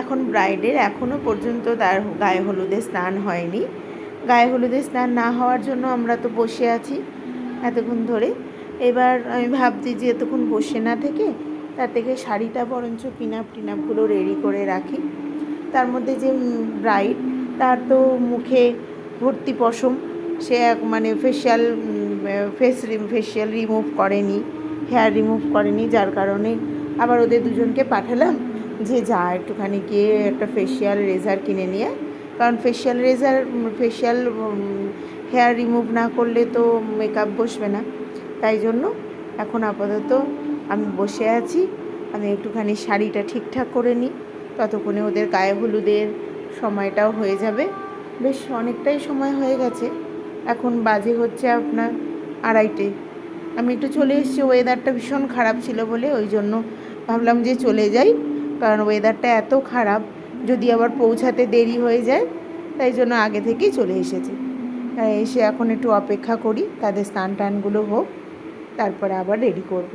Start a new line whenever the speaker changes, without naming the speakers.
এখন ব্রাইডের এখনও পর্যন্ত তার গায়ে হলুদে স্নান হয়নি। গায়ে হলুদে স্নান না হওয়ার জন্য আমরা তো বসে আছি এতক্ষণ ধরে। এবার আমি ভাবছি যে এতক্ষণ বসে না থেকে তার থেকে শাড়িটা বরঞ্চ পিনাপ টিনাপগুলো রেডি করে রাখি। তার মধ্যে যে ব্রাইড, তার তো মুখে ভর্তি পশম। সে এক মানে ফেশিয়াল ফেস ফেশিয়াল রিমুভ করেনি হেয়ার রিমুভ করেনি, যার কারণে আবার ওদের দুজনকে পাঠালাম। যে যা একটুখানি গিয়ে একটা ফেশিয়াল রেজার কিনে নিয়ে, কারণ facial razor facial hair remove না করলে তো মেকআপ বসবে না। তাই জন্য এখন আপাতত আমি বসে আছি, আমি একটুখানি শাড়িটা ঠিকঠাক করে নিই, ততক্ষণে ওদের গায়ে হলুদের সময়টাও হয়ে যাবে। বেশ অনেকটাই সময় হয়ে গেছে, এখন বাজে হচ্ছে আপনার আড়াইটে। আমি একটু চলে এসেছি ওয়েদারটা ভীষণ খারাপ ছিল বলে, ওই জন্য ভাবলাম যে চলে যাই। কারণ ওয়েদারটা এত খারাপ, যদি আবার পৌঁছাতে দেরি হয়ে যায়, তাই জন্য আগে থেকেই চলে এসেছি। এসে এখন একটু অপেক্ষা করি, তাদের স্নান টানগুলো হোক, তারপরে আবার রেডি করব।